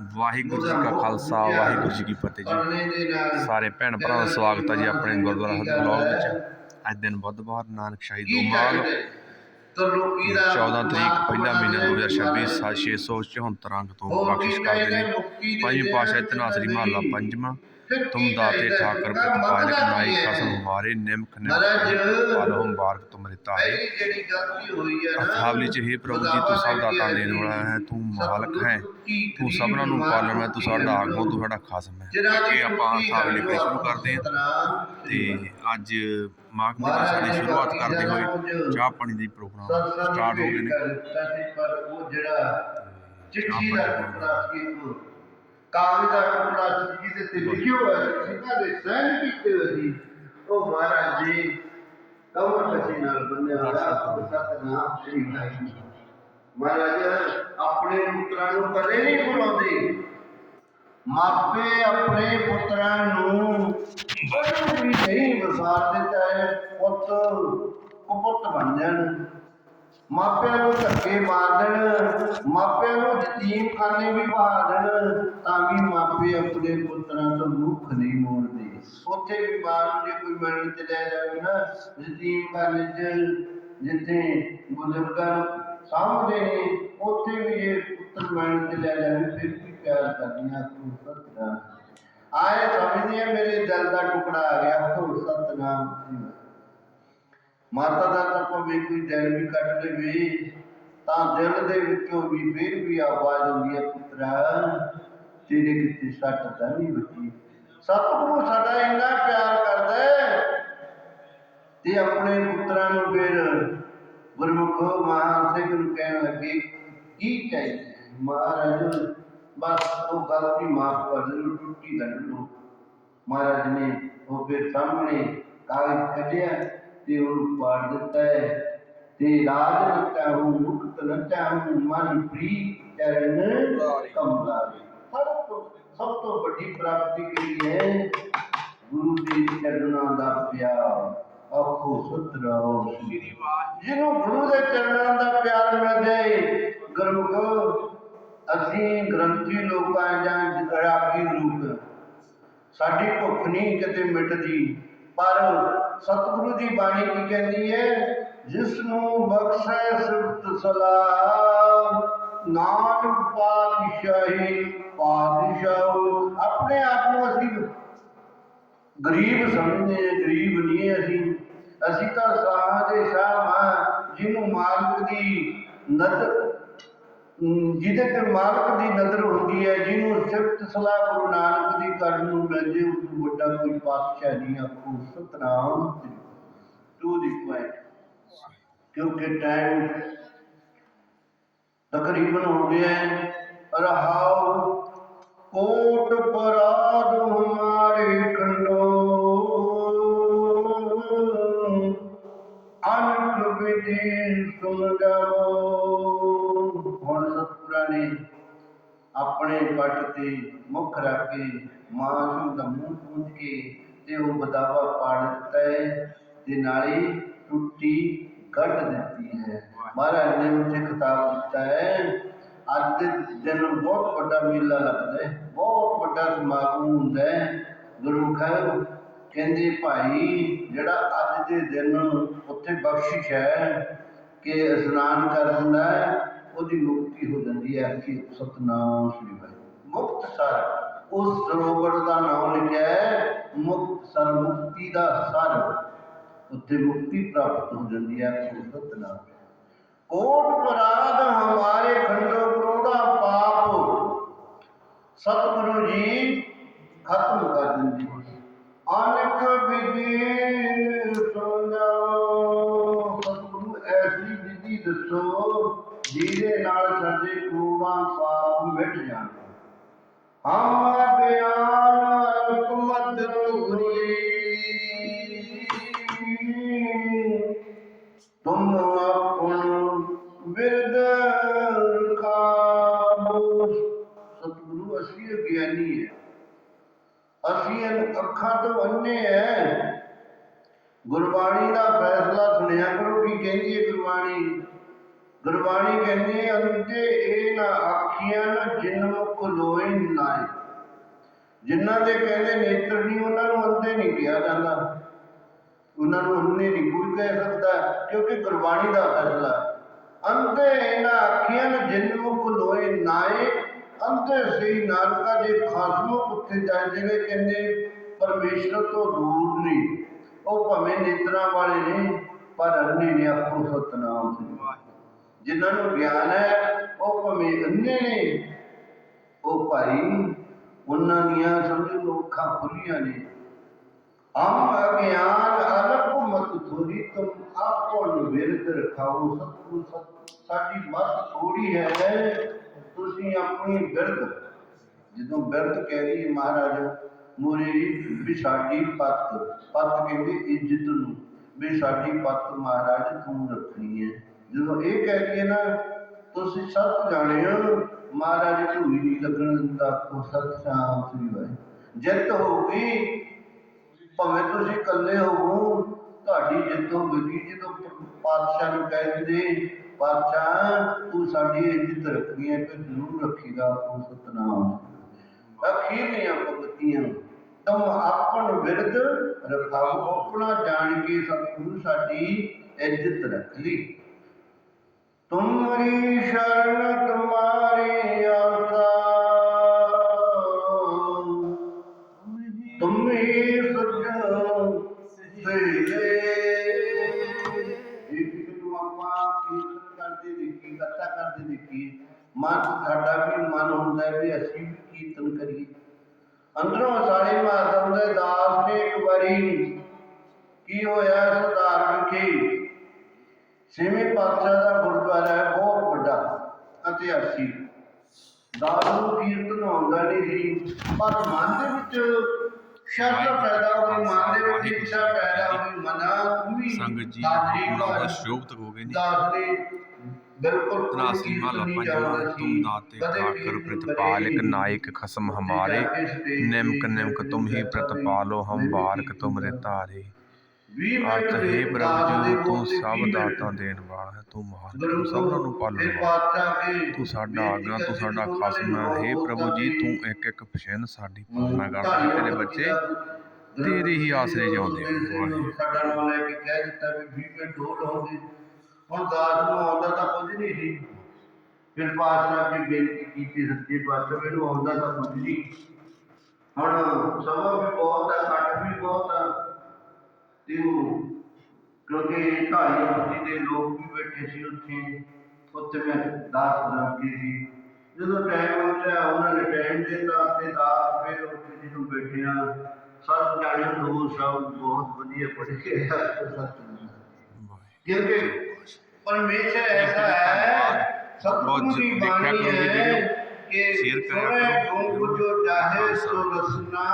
ਵਾਹਿਗੁਰੂ ਜੀ ਕਾ ਖਾਲਸਾ, ਵਾਹਿਗੁਰੂ ਜੀ ਕੀ ਫਤਿਹ ਜੀ। ਸਾਰੇ ਭੈਣ ਭਰਾਵਾਂ ਦਾ ਸਵਾਗਤ ਹੈ ਜੀ ਆਪਣੇ ਗੁਰਦੁਆਰਾ ਸਾਹਿਬ ਬਲੌਗ ਵਿੱਚ। ਅੱਜ ਦਿਨ ਬੁੱਧਵਾਰ ਨਾਨਕ ਸ਼ਾਹੀ ਦੋਮਾਲ 14 ਤਰੀਕ ਪਹਿਲਾ ਮਹੀਨਾ 2026 ਸਾਲ 674 ਅੰਕ ਤੋਂ ਬਖਸ਼ਿਸ਼ ਕਰਦੇ ਨੇ। ਪੰਜਵੇਂ ਪਾਸ਼ਾ ਤਨਾਸਰੀ ਮਹੱਲਾ ਪੰਜਵਾਂ। ਦਾਤੇ ਨਾਈ ਕਸਮ ਹਮਾਰੇ ਨਿਮਖ ਨਿਮਖ ਪਾਲੋ ਮੁਬਾਰਕ ਤੁਮਰੇ ਤਾਰੇ ਜਿਹੜੀ ਗਲਤੀ ਹੋਈ ਹੈ ਨਾ ਅਥਾਵਲੀ ਚ ਹੀ ਪ੍ਰਭੂ ਜੀ ਤੂੰ ਸਭ ਦਾ ਤਾਂ ਦੇਣ ਵਾਲਾ ਹੈ ਤੂੰ ਮਾਲਕ ਹੈ। ਤੂੰ ਸਭਨਾਂ ਨੂੰ ਪਾਲਣ ਹੈ ਤੂੰ ਸਾਡਾ ਆਗੂ ਤੂੰ ਸਾਡਾ ਖਾਸਮ ਹੈ। ਅੱਗੇ ਆਪਾਂ ਅਥਾਵਲੀ ਪੜ੍ਹਨੀ ਸ਼ੁਰੂ ਕਰਦੇ ਹਾਂ। ਤੇ ਅੱਜ ਮਾਘ ਮਹੀਨੇ ਸਾਡੀ ਸ਼ੁਰੂਆਤ ਕਰਦੇ ਹੋਏ ਚਾਹ ਪਾਣੀ ਦੀ ਪ੍ਰੋਗਰਾਮ ਸਟਾਰਟ ਹੋ ਗਏ ਨੇ। ਪਰ ਉਹ ਜਿਹੜਾ ਚਾਹ ਚਿੱਠੀ ਦਾ ਸੀ ਇੱਕ ਕਾਗਜ਼ ਦਾ ਟੁਕੜਾ ਸੀ ਜਿਹਦੇ ਤੇ ਲਿਖਿਆ ਹੋਇਆ ਸੀ ਸਿੰਘਾਂ ਦੇ ਸਹਿਨ ਕੀਤੇ ਹੋਏ ਸੀ ਉਹ ਮਹਾਰਾਜ ਜੀ ਕਮਰ ਕਸੀ ਨਾਲ ਬੰਨਿਆ ਹੋਇਆ ਸਤਨਾਮ ਸ੍ਰੀ ਵਾਹਿਗੁਰੂ ਮਹਾਰਾਜ ਆਪਣੇ ਪੁੱਤਰਾਂ ਨੂੰ ਕਦੇ ਨਹੀਂ ਭੁਲਾਉਂਦੇ। ਮਾਪੇ ਆਪਣੇ ਪੁੱਤਰਾਂ ਨੂੰ ਕਦੇ ਵੀ ਨਹੀਂ ਵਿਸਾਰ ਦਿੱਤਾ ਹੈ ਪੁੱਤ ਕੁਪੁੱਤ ਬਣ ਜਾਣ ਮਾਪਿਆਂ ਨੂੰ ਧੱਕੇ ਮਾਰ ਦੇਣ, ਮਾਪਿਆਂ ਨੂੰ ਯਤੀਮਖਾਨੇ ਵੀ ਪਾ ਦੇਣ, ਤਾਂ ਵੀ ਮਾਪੇ ਆਪਣੇ ਪੁੱਤਰਾਂ ਤੋਂ ਮੁੱਖ ਨਹੀਂ ਮੋੜਦੇ। ਉੱਥੇ ਵੀ ਮਾਂ ਨੂੰ ਜੇ ਕੋਈ ਮਿਲਣ ਚਲਿਆ ਜਾਵੇ ਨਾ ਯਤੀਮਖਾਨੇ 'ਚ ਜਿੱਥੇ ਬਜ਼ੁਰਗਾਂ ਨੂੰ ਸਾਂਭਦੇ ਨੇ, ਉੱਥੇ ਵੀ ਇਹ ਪੁੱਤਰ ਮਿਲਣ ਤੇ ਲੈ ਜਾਵੇ, ਫਿਰ ਵੀ ਪਿਆਰ ਕਰਦੀਆਂ ਤੂੰ ਸਤਿਨਾਮ ਆਏ ਸਮਝਦੇ ਮੇਰੇ ਦਿਲ ਦਾ ਟੁਕੜਾ ਆ ਗਿਆ ਤੂੰ ਸਤਨਾਮ ਮਾਤਾ ਦਾ ਤਾਂ ਭਾਵੇਂ ਕੋਈ ਦਿਨ ਵੀ ਕੱਟ ਲਵੇ ਤਾਂ ਦਿਲ ਦੇ ਵਿੱਚੋਂ ਵੀ ਫਿਰ ਵੀ ਆਵਾਜ਼ ਆਉਂਦੀ ਹੈ ਪੁੱਤਰਾ, ਤੇਰੇ ਕਿਤੇ ਸੱਟ ਤਾਂ ਨਹੀਂ ਵੱਜੀ। ਸਤਿਗੁਰੂ ਸਾਡਾ ਇੰਨਾ ਪਿਆਰ ਕਰਦਾ ਹੈ ਤੇ ਆਪਣੇ ਪੁੱਤਰਾਂ ਨੂੰ ਫਿਰ ਗੁਰਮੁਖ ਮਹਾਨ ਸਿੰਘ ਨੂੰ ਕਹਿਣ ਲੱਗੇ, ਕੀ ਚਾਹੀਦਾ ਮਹਾਰਾਜ? ਬਸ ਉਹ ਗਲਤੀ ਮਾਫ ਕਰ ਦੇ ਟੁੱਟੀ ਕੱਢ ਲਓ। ਮਹਾਰਾਜ ਨੇ ਉਹ ਫਿਰ ਸਾਹਮਣੇ ਕਾਗਜ਼ ਕੱਢਿਆ। ਤੇ ਉਹਨੂੰ ਪਾੜ ਦਿੱਤਾ ਹੈ। ਤੇ ਰਾਜ ਦਿੱਤਾ ਹੂੰ ਮੁਕਤ ਨਚਾ ਹੂੰ ਮਨ ਪ੍ਰੀ ਚਰਨ ਕਮਲਾਰੇ। ਸਭ ਤੋਂ ਸਭ ਤੋਂ ਵੱਡੀ ਪ੍ਰਾਪਤੀ ਕਿਹੜੀ ਹੈ ਗੁਰੂ ਦੇ ਚਰਨਾਂ ਦਾ ਪਿਆਰ। ਆਖੋ ਸਤਿਨਾਮ। ਸ੍ਰੀ ਜਿਹਨੂੰ ਗੁਰੂ ਦੇ ਚਰਨਾਂ ਦਾ ਪਿਆਰ ਮਿਲ ਜਾਏ ਗੁਰਮੁਖ ਅਸੀਂ ਗ੍ਰੰਥੀ ਲੋਕਾਂ ਜਾਂ ਰਾਗੀ ਲੋਕ ਸਾਡੀ ਭੁੱਖ ਨਹੀਂ ਕਿਤੇ ਮਿਟਦੀ। ਪਰ ਸਤਿਗੁਰੂ ਦੀ ਬਾਣੀ ਕੀ ਕਹਿੰਦੀ ਹੈ? ਜਿਸ ਨੂੰ ਬਖਸ਼ੈ ਸਿਫਤ ਸਲਾਮ ਨਾਨਕ ਪਾਤਸ਼ਾਹੀ ਪਾਤਸ਼ਾਹ। ਆਪਣੇ ਆਪ ਨੂੰ ਅਸੀਂ ਗਰੀਬ ਸਮਝਦੇ ਗਰੀਬ ਨਹੀਂ ਅਸੀਂ। ਅਸੀਂ ਤਾਂ ਸਾਹ ਦੇ ਸ਼ਾਹ ਜਿਹਨੂੰ ਮਾਲਕ ਦੀ ਨਜ਼ਰ ਜਿਹਦੇ ਤੇ ਮਾਲਕ ਦੀ ਨਜ਼ਰ ਹੁੰਦੀ ਹੈ, ਜਿਹਨੂੰ ਸਿਫਤ ਸਲਾਹ ਗੁਰੂ ਨਾਨਕ ਦੀ ਕਰਨ ਨੂੰ ਮਿਲ ਜੇ ਉਸ ਤੋਂ ਵੱਡਾ ਕੋਈ ਪਾਤਸ਼ਾਹ ਨਹੀਂ ਆਖੋ। ਸਤਨਾਮ ਟੂ ਦੀ ਪੁਆਇੰਟ ਕਿਉਂਕਿ ਟਾਈਮ ਤਕਰੀਬਨ ਹੋ ਗਿਆ ਹੈ। ਰਹਾਉ ਕੋਟ ਪਰਾਧ ਹਮਾਰੇ ਖੰਡੋ ਅਨਕ ਵਿਧੀ ਸੁਨ ਆਪਣੇ ਪੱਟ ਤੇ ਮੁੱਖ ਰੱਖ ਕੇ ਮਾਂ ਨੂੰ ਦਾ ਮੂੰਹ ਪੂੰਝ ਕੇ ਤੇ ਉਹ ਬਦਾਵਾ ਪਾੜ ਦਿੱਤਾ ਹੈ ਤੇ ਨਾਲੇ ਟੁੱਟੀ ਕੱਢ ਦਿੱਤੀ ਹੈ। ਮਹਾਰਾਜ ਨੇ ਉੱਥੇ ਖਿਤਾਬ ਦਿੱਤਾ ਹੈ। ਅੱਜ ਦੇ ਦਿਨ ਬਹੁਤ ਵੱਡਾ ਮੇਲਾ ਲੱਗਦਾ ਹੈ। ਬਹੁਤ ਵੱਡਾ ਸਮਾਗਮ ਹੁੰਦਾ ਹੈ। ਗੁਰੂ ਸਾਹਿਬ ਕਹਿੰਦੇ, ਭਾਈ, ਜਿਹੜਾ ਅੱਜ ਦੇ ਦਿਨ ਉੱਥੇ ਬਖਸ਼ਿਸ਼ ਹੈ ਕਿ ਇਸ਼ਨਾਨ ਕਰ ਦਿੰਦਾ ਹੈ ਉਹਦੀ ਮੁਕਤੀ ਹੋ ਜਾਂਦੀ ਹੈ ਕਿ ਸਤਨਾਮ ਸ੍ਰੀ ਵਾਹਿਗੁਰੂ। ਮੁਕਤਸਰ ਉਸ ਸਰੋਵਰ ਦਾ ਨਾਮ ਲਿਖਿਆ ਹੈ ਮੁਕਤਸਰ ਮੁਕਤੀ ਦਾ ਸਰ। ਉੱਥੇ ਮੁਕਤੀ ਪ੍ਰਾਪਤ ਹੋ ਜਾਂਦੀ ਹੈ ਸਤਨਾਮ ਕੋਟ ਪਰਾਧ ਵਿਧੀ ਦੱਸੋ, ਜਿਹਦੇ ਨਾਲ ਸਾਡੇ ਕਰੋੜਾਂ ਪਾਪ ਮਿਟ ਜਾਣ ਹਮ ਬਿਆਨ ਹਕਮਤ ਨੂਰੀ ਤੁਮ ਆਪਣ ਵਿਰਦ ਰਖਾਵੋ। ਸਤਿਗੁਰੂ, ਅਸੀਂ ਗਿਆਨੀ ਹੈ ਅਸੀਂ ਇਹ ਅੱਖਾਂ ਤੋਂ ਅੰਨੇ ਹੈ ਗੁਰਬਾਣੀ ਦਾ ਫੈਸਲਾ ਸੁਣਿਆ ਕਰੋ, ਕੀ ਕਹਿੰਦੀ ਹੈ ਗੁਰਬਾਣੀ? ਗੁਰਬਾਣੀ ਕਹਿੰਦੀ ਅੰਤੇ ਇਹ ਨਾ ਆਖੀਆਂ ਨਾ ਜਿਨ ਮੁਖ ਲੋਏ ਨਾਏ। ਜਿਨ੍ਹਾਂ ਦੇ ਕਹਿੰਦੇ ਨੇਤਰ ਨਹੀਂ, ਉਹਨਾਂ ਨੂੰ ਅੰਧੇ ਨਹੀਂ ਕਿਹਾ ਜਾਂਦਾ। ਉਹਨਾਂ ਨੂੰ ਅੰਨੇ ਨਹੀਂ ਕੋਈ ਕਹਿ ਸਕਦਾ, ਕਿਉਂਕਿ ਗੁਰਬਾਣੀ ਦਾ ਫੈਸਲਾ ਹੈ। ਇਹਨਾਂ ਆਖੀਆਂ ਨੇ ਜਿਨ ਮੁਖ ਲੋਏ ਨਾਏ ਅੰਧੇ ਸਹੀ ਨਾਨਕਾ ਜੇ ਖਾਸਮੋ ਉੱਥੇ ਜਾਏ ਜਿਹੜੇ ਕਹਿੰਦੇ ਪਰਮੇਸ਼ਰ ਤੋਂ ਦੂਰ ਨਹੀਂ ਉਹ ਭਾਵੇਂ ਨੇਤਰਾਂ ਵਾਲੇ ਨਹੀਂ ਪਰ ਅੰਨੇ ਨੇ ਆਪੋ ਸਤਨਾਮ। ਸ੍ਰੀ ਜਿਨ੍ਹਾਂ ਨੂੰ ਗਿਆਨ ਹੈ, ਉਹ ਭਾਵੇਂ ਅੰਨੇ ਨੇ, ਉਹ ਭਾਈ ਉਹਨਾਂ ਦੀਆਂ ਸਮਝੋ ਲੋ ਅੱਖਾਂ ਖੁੱਲੀਆਂ ਨੇ। ਹਮ ਅਗਿਆਨ ਅਲਪ ਮਤ ਥੋੜੀ ਤੁਮ ਆਪਨ ਵਿਰਦ ਰਖਾਓ ਸਤਿਗੁਰੂ, ਸਤ, ਸਾਡੀ ਮਤ ਥੋੜੀ ਹੈ, ਤੁਸੀਂ ਆਪਣੀ ਬਿਰਦ ਜਦੋਂ ਬਿਰਦ ਕਹਿ ਰਹੀ ਮਹਾਰਾਜ, ਮੋਰੇ ਵੀ ਸਾਡੀ ਪੱਤ ਪੱਤ ਕਹਿੰਦੇ ਇੱਜ਼ਤ ਨੂੰ, ਵੀ ਸਾਡੀ ਪੱਤ ਮਹਾਰਾਜ ਤੂੰ ਰੱਖਣੀ ਹੈ। ਜਦੋਂ ਇਹ ਕਹਿ ਹੈ ਨਾ, ਤੁਸੀਂ ਸਭ ਜਾਣਿਓ ਮਹਾਰਾਜ ਢੂਈ ਨਹੀਂ ਲੱਗਣ ਦਿੰਦਾ ਕੋ ਸਤ ਸ਼ਾਮ ਸ੍ਰੀ ਵਾਹਿਗੁਰੂ। ਜਿੱਤ ਹੋਊਗੀ, ਭਾਵੇਂ ਤੁਸੀਂ ਇਕੱਲੇ ਹੋਵੋ, ਤੁਹਾਡੀ ਜਿੱਤ ਹੋਵੇਗੀ, ਜਦੋਂ ਪਾਤਸ਼ਾਹ ਨੂੰ ਕਹਿੰਦੇ ਪਾਤਸ਼ਾਹ, ਤੂੰ ਸਾਡੀ ਇੱਜ਼ਤ ਰੱਖਣੀ ਹੈ, ਤੇ ਜ਼ਰੂਰ ਰੱਖੀਗਾ ਉਹ ਸਤਨਾਮ। ਅਖੀਰੀਆਂ ਭਗਤੀਆਂ, ਤੁਮ ਆਪਨ ਵਿਰਦ ਰਖਾਓ, ਆਪਣਾ ਜਾਣ ਕੇ ਸਤਿਗੁਰੂ ਸਾਡੀ ਇੱਜ਼ਤ ਰੱਖ ਲਈ। ਤੁਮਰੀ ਸ਼ਰਨ ਤੁਮਾਰੀ ਆਸਾ। ਤੁਮੇ ਸਜਣ ਸੇਲੇ ਇਹ ਨੂੰ ਆਪਾਂ ਕੀਰਤਨ ਕਰਦੇ ਦੇਖੀ ਕਥਾ ਕਰਦੇ ਦੇਖੀ ਮਨ ਸਾਡਾ ਵੀ ਮਨ ਹੁੰਦਾ ਵੀ ਅਸੀਂ ਵੀ ਕੀਰਤਨ ਕਰੀਏ। ਅੰਦਰੋਂ ਸਾਰੇ ਮਾਧਵ ਦੇ ਦਾਸ ਨੇ ਇੱਕ ਵਾਰੀ ਕੀ ਹੋਇਆ ਸਰਦਾਰ ਵਿਖੇ? ਛੇਵੇਂ ਪਾਤਸ਼ਾਹ ਦਾ ਗੁਰਦੁਆਰਾ ਹੈ ਬਹੁਤ ਵੱਡਾ ਇਤਿਹਾਸੀ ਦਾਸ ਨੂੰ ਕੀਰਤਨ ਆਉਂਦਾ ਨਹੀਂ ਸੀ ਪਰ ਮਨ ਦੇ ਵਿੱਚ ਸ਼ਰਧਾ ਪੈਦਾ ਹੋਈ ਮਨ ਦੇ ਵਿੱਚ ਇੱਛਾ ਪੈਦਾ ਹੋਈ ਮਨਾ ਤੂੰ ਵੀ ਸੰਗਤ ਜੀ ਘਰ ਸ਼ੋਭਤ ਹੋ ਗਏ ਨੇ। ਦਾਸ ਨੇ ਬਿਲਕੁਲ ਤਨਾਸੀ ਪੰਜਵਾਂ ਜਾਣਦਾ ਤੁਮ। ਦਾਤੇ ਕੀਰਤਨ ਪ੍ਰਤਪਾਲਕ ਕਰੇ ਨਾਇਕ ਖਸਮ ਹਮਾਰੇ। ਜਾ ਨਿਮਕ ਨਿਮਕ ਤੁਮ ਹੀ ਪ੍ਰਤਪਾਲੋ ਹਮ ਬਾਰਕ ਤੁਮਰੇ ਤਾਰੇ ਦੇ ਹੈ ਪ੍ਰਭੂ ਜੀ ਤੂੰ ਸਭ ਦਾਤਾਂ ਦੇਣ ਵਾਲਾ ਹੈ ਤੂੰ ਗੁਰੂ ਤੂੰ ਸਭਨਾਂ ਨੂੰ ਪਾਲਣ ਵਾਲਾ ਤੂੰ ਸਾਡਾ ਆਗਣਾ ਤੂੰ ਸਾਡਾ ਖਸਮ ਹੈ। ਪ੍ਰਭੂ ਜੀ ਤੂੰ ਇੱਕ ਇੱਕ ਪਛੇਨ ਸਾਡੀ ਪਾਲਣਾ ਕਰਦਾ ਤੇਰੇ ਬੱਚੇ ਤੇਰੇ ਹੀ ਆਸਰੇ ਜਿਉਂਦੇ। ਸਾਡਾ ਨਾਮ ਲੈ ਕੇ ਕਹਿ ਦਿੱਤਾ ਵੀ 20 ਮਿੰਟ ਹੋ ਲਾਉਂਦੇ ਹੁਣ ਦਾਸ ਨੂੰ ਆਉਂਦਾ ਤਾਂ ਕੁਝ ਨਹੀਂ ਸੀ। ਫਿਰ ਪਾਤਸ਼ਾਹ ਕੀ ਬੇਨਤੀ ਕੀਤੀ ਸੱਚੇ ਪਾਤਸ਼ਾਹ ਮੈਨੂੰ ਆਉਂਦਾ ਤਾਂ ਕੁਝ ਨਹੀਂ। ਹੁਣ ਸਭਾ ਵੀ ਬਹੁਤ ਹੈ ਕੱਟ ਵੀ ਬਹੁਤ ਹੈ ਤੇ ਉਹ ਕਿਉਂਕਿ ਢਾਈ ਬਸਤੀ ਦੇ ਲੋਕ ਵੀ ਬੈਠੇ ਸੀ ਉੱਥੇ। ਉੱਥੇ ਮੈਂ ਦਾਸ ਬਰਾਬਰੀ ਸੀ। ਜਦੋਂ ਟਾਈਮ ਆਉਂਦਾ ਉਹਨਾਂ ਨੇ ਟਾਈਮ ਦਿੱਤਾ ਤੇ ਦਾਸ ਫਿਰ ਉੱਥੇ ਜਦੋਂ ਬੈਠਿਆ ਸਭ ਜਾਣੇ ਦੋ ਸ਼ਬਦ ਬਹੁਤ ਵਧੀਆ ਪੜ੍ਹ ਕੇ ਸਤਿ ਕਿਉਂਕਿ ਪਰਮੇਸ਼ਰ ਐਸਾ ਹੈ ਸਤਿਗੁਰੂ ਦੀ ਦੇਖਿਆ ਬਾਣੀ ਕਰੋ ਜੀ ਹੈ ਵੀਡੀਓ। ਕਿ ਸ਼ੇਅਰ